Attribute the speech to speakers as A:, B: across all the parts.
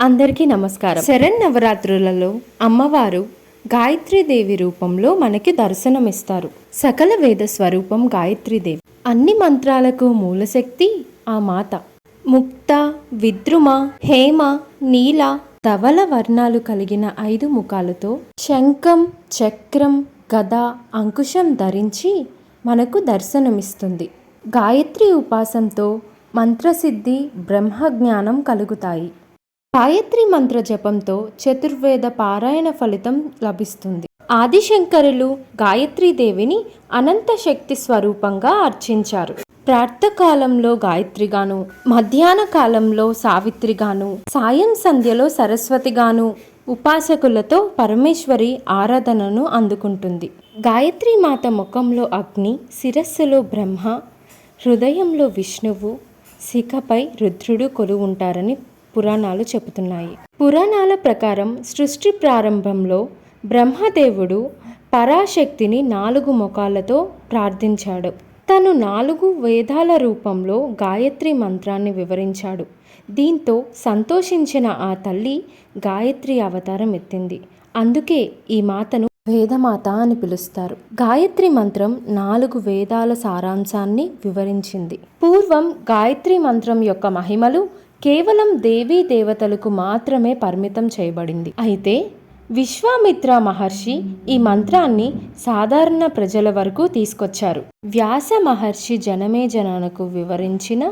A: అందరికీ నమస్కారం. శరణ్ నవరాత్రులలో అమ్మవారు గాయత్రీదేవి రూపంలో మనకి దర్శనమిస్తారు. సకల వేద స్వరూపం గాయత్రీదేవి. అన్ని మంత్రాలకు మూలశక్తి ఆ మాత. ముక్త విద్రుమ హేమ నీల ధవల వర్ణాలు కలిగిన ఐదు ముఖాలతో శంఖం చక్రం గద అంకుశం ధరించి మనకు దర్శనమిస్తుంది. గాయత్రి ఉపాసంతో మంత్రసిద్ధి బ్రహ్మజ్ఞానం కలుగుతాయి. గాయత్రి మంత్ర జపంతో చతుర్వేద పారాయణ ఫలితం లభిస్తుంది. ఆదిశంకరులు గాయత్రీదేవిని అనంత శక్తి స్వరూపంగా అర్చించారు. ప్రార్థకాలంలో గాయత్రిగాను మధ్యాహ్న కాలంలో సావిత్రిగాను సాయం సంధ్యలో సరస్వతిగాను ఉపాసకులతో పరమేశ్వరి ఆరాధనను అందుకుంటుంది. గాయత్రి మాత ముఖంలో అగ్ని శిరస్సులో బ్రహ్మ హృదయంలో విష్ణువు శిఖపై రుద్రుడు కొలువుంటారని పురాణాలు చెబుతున్నాయి. పురాణాల ప్రకారం సృష్టి ప్రారంభంలో బ్రహ్మదేవుడు పరాశక్తిని నాలుగు ముఖాలతో ప్రార్థించాడు. తను నాలుగు వేదాల రూపంలో గాయత్రి మంత్రాన్ని వివరించాడు. దీంతో సంతోషించిన ఆ తల్లి గాయత్రి అవతారం ఎత్తింది. అందుకే ఈ మాతను వేదమాత అని పిలుస్తారు. గాయత్రి మంత్రం నాలుగు వేదాల సారాంశాన్ని వివరించింది. పూర్వం గాయత్రి మంత్రం యొక్క మహిమలు కేవలం దేవీ దేవతలకు మాత్రమే పరిమితం చేయబడింది. అయితే విశ్వామిత్ర మహర్షి ఈ మంత్రాన్ని సాధారణ ప్రజల వరకు తీసుకొచ్చారు. వ్యాస మహర్షి జనమే జననకు వివరించిన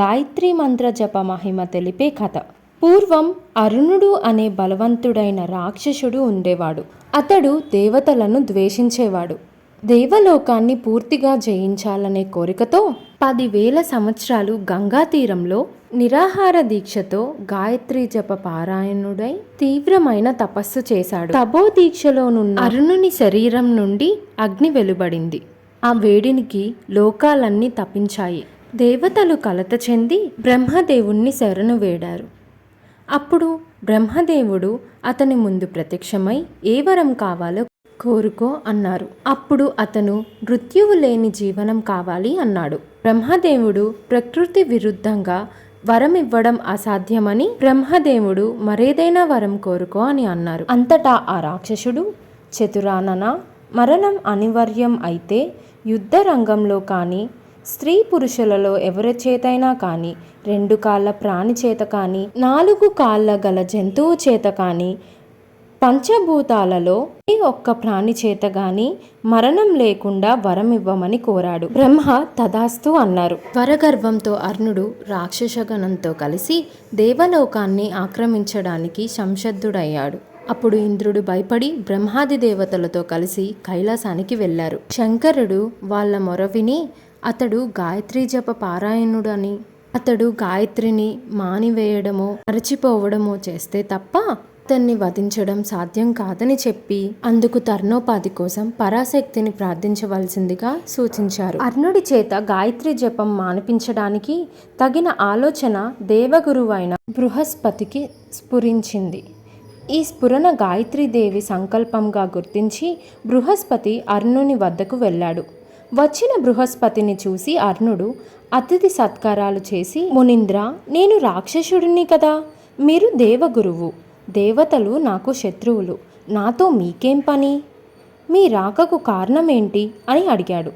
A: గాయత్రి మంత్ర జప మహిమ తెలిపే కథ. పూర్వం అరుణుడు అనే బలవంతుడైన రాక్షసుడు ఉండేవాడు. అతడు దేవతలను ద్వేషించేవాడు. దేవలోకాన్ని పూర్తిగా జయించాలనే కోరికతో పదివేల సంవత్సరాలు గంగా తీరంలో నిరాహార దీక్షతో గాయత్రి జప పారాయణుడై తీవ్రమైన తపస్సు చేశాడు. తపో దీక్షలోనున్న అరుణుని శరీరం నుండి అగ్ని వెలువడింది. ఆ వేడినికి లోకాలన్నీ తపించాయి. దేవతలు కలత చెంది బ్రహ్మదేవుణ్ణి శరణు వేడారు. అప్పుడు బ్రహ్మదేవుడు అతని ముందు ప్రత్యక్షమై ఏ వరం కావాలో కోరుకో అన్నారు. అప్పుడు అతను మృత్యువు లేని జీవనం కావాలి అన్నాడు. బ్రహ్మదేవుడు ప్రకృతి విరుద్ధంగా వరం ఇవ్వడం అసాధ్యమని బ్రహ్మదేవుడు మరేదైనా వరం కోరుకో అని అన్నారు. అంతటా ఆ రాక్షసుడు చతురానన మరణం అనివార్యం అయితే యుద్ధ రంగంలో కానీ స్త్రీ పురుషులలో ఎవరి చేతైనా కానీ రెండు కాళ్ళ ప్రాణి చేత కానీ నాలుగు కాళ్ళ గల జంతువు చేత కానీ పంచభూతాలలో ఈ ఒక్క ప్రాణి చేత గాని మరణం లేకుండా వరం ఇవ్వమని కోరాడు. బ్రహ్మ తదాస్తు అన్నారు. వరగర్వంతో అర్ణుడు రాక్షసగణంతో కలిసి దేవలోకాన్ని ఆక్రమించడానికి సంశద్ధుడయ్యాడు అప్పుడు ఇంద్రుడు భయపడి బ్రహ్మాది దేవతలతో కలిసి కైలాసానికి వెళ్ళారు. శంకరుడు వాళ్ళ మొర విని అతడు గాయత్రీ జప పారాయణుడని అతడు గాయత్రిని మానివేయడమో మరచిపోవడమో చేస్తే తప్ప అతన్ని వధించడం సాధ్యం కాదని చెప్పి అందుకు తర్ణోపాధి కోసం పరాశక్తిని ప్రార్థించవలసిందిగా సూచించారు. అర్ణుడి చేత గాయత్రి జపం మానిపించడానికి తగిన ఆలోచన దేవగురువైన బృహస్పతికి స్ఫురించింది. ఈ స్ఫురణ గాయత్రీదేవి సంకల్పంగా గుర్తించి బృహస్పతి అర్ణుని వద్దకు వెళ్ళాడు. వచ్చిన బృహస్పతిని చూసి అర్ణుడు అతిథి సత్కారాలు చేసి మునింద్ర నేను రాక్షసుడిని కదా? మీరు దేవగురువు. దేవతలు నాకు శత్రువులు. నాతో మీకేం పని? మీ రాకకు కారణమేంటి? అని అడిగాడు.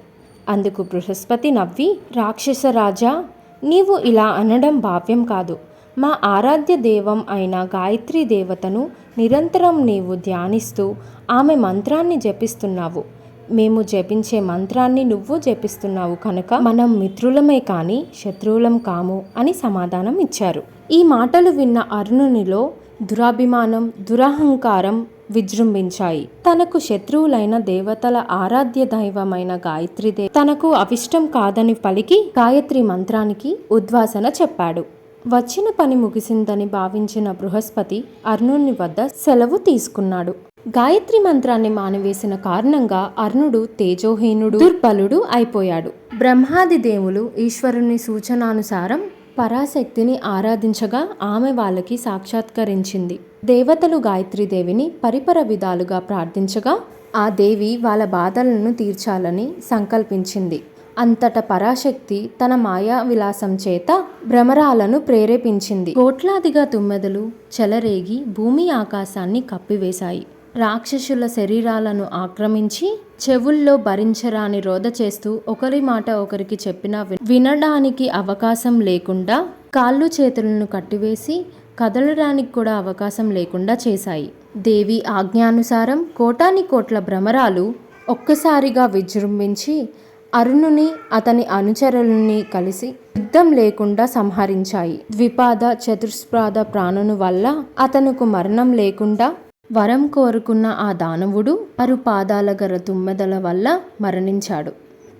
A: అందుకు బృహస్పతి నవ్వి రాక్షసరాజా నీవు ఇలా అనడం భావ్యం కాదు. మా ఆరాధ్య దేవం అయిన గాయత్రి దేవతను నిరంతరం నీవు ధ్యానిస్తూ ఆమె మంత్రాన్ని జపిస్తున్నావు. మేము జపించే మంత్రాన్ని నువ్వు జపిస్తున్నావు కనుక మనం మిత్రులమే కానీ శత్రువులం కాము అని సమాధానం ఇచ్చారు. ఈ మాటలు విన్న అరుణునిలో దురాభిమానం దురహంకారం విజృంభించాయి. తనకు శత్రువులైన దేవతల ఆరాధ్య దైవమైన గాయత్రీదేవి తనకు అవిష్టం కాదని పలికి గాయత్రి మంత్రానికి ఉద్వాసన చెప్పాడు. వచ్చిన పని ముగిసిందని భావించిన బృహస్పతి అర్ణుని వద్ద సెలవు తీసుకున్నాడు. గాయత్రి మంత్రాన్ని మానివేసిన కారణంగా అర్ణుడు తేజోహీనుడు దుర్బలుడు అయిపోయాడు. బ్రహ్మాది దేవులు ఈశ్వరుని సూచనానుసారం పరాశక్తిని ఆరాధించగా ఆమె వాళ్ళకి సాక్షాత్కరించింది. దేవతలు గాయత్రీదేవిని పరిపర విధాలుగా ప్రార్థించగా ఆ దేవి వాళ్ళ బాధలను తీర్చాలని సంకల్పించింది. అంతట పరాశక్తి తన మాయా విలాసం చేత భ్రమరాలను ప్రేరేపించింది. కోట్లాదిగా తుమ్మెదలు చెలరేగి భూమి ఆకాశాన్ని కప్పివేశాయి. రాక్షసుల శరీరాలను ఆక్రమించి చెవుల్లో భరించరాని రోధ చేస్తూ ఒకరి మాట ఒకరికి చెప్పినా వినడానికి అవకాశం లేకుండా కాళ్ళు చేతులను కట్టివేసి కదలడానికి కూడా అవకాశం లేకుండా చేశాయి. దేవి ఆజ్ఞానుసారం కోటాని కోట్ల భ్రమరాలు ఒక్కసారిగా విజృంభించి అరుణుని అతని అనుచరులని కలిసి యుద్ధం లేకుండా సంహరించాయి. ద్విపాద చతుష్పాద ప్రాణుని వల్ల అతనుకు మరణం లేకుండా వరం కోరుకున్న ఆ దానవుడు అరు పాదాల గల తుమ్మెదల వల్ల మరణించాడు.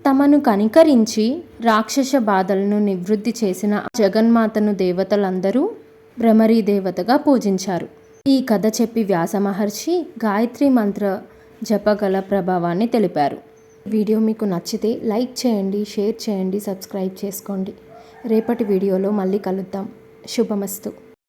A: తమను కనికరించి రాక్షస బాధలను నివృత్తి చేసిన జగన్మాతను దేవతలందరూ భ్రమరీ దేవతగా పూజించారు. ఈ కథ చెప్పి వ్యాస మహర్షి గాయత్రి మంత్ర జపగల ప్రభావాన్ని తెలిపారు. వీడియో మీకు నచ్చితే లైక్ చేయండి షేర్ చేయండి సబ్స్క్రైబ్ చేసుకోండి. రేపటి వీడియోలో మళ్ళీ కలుద్దాం. శుభమస్తు.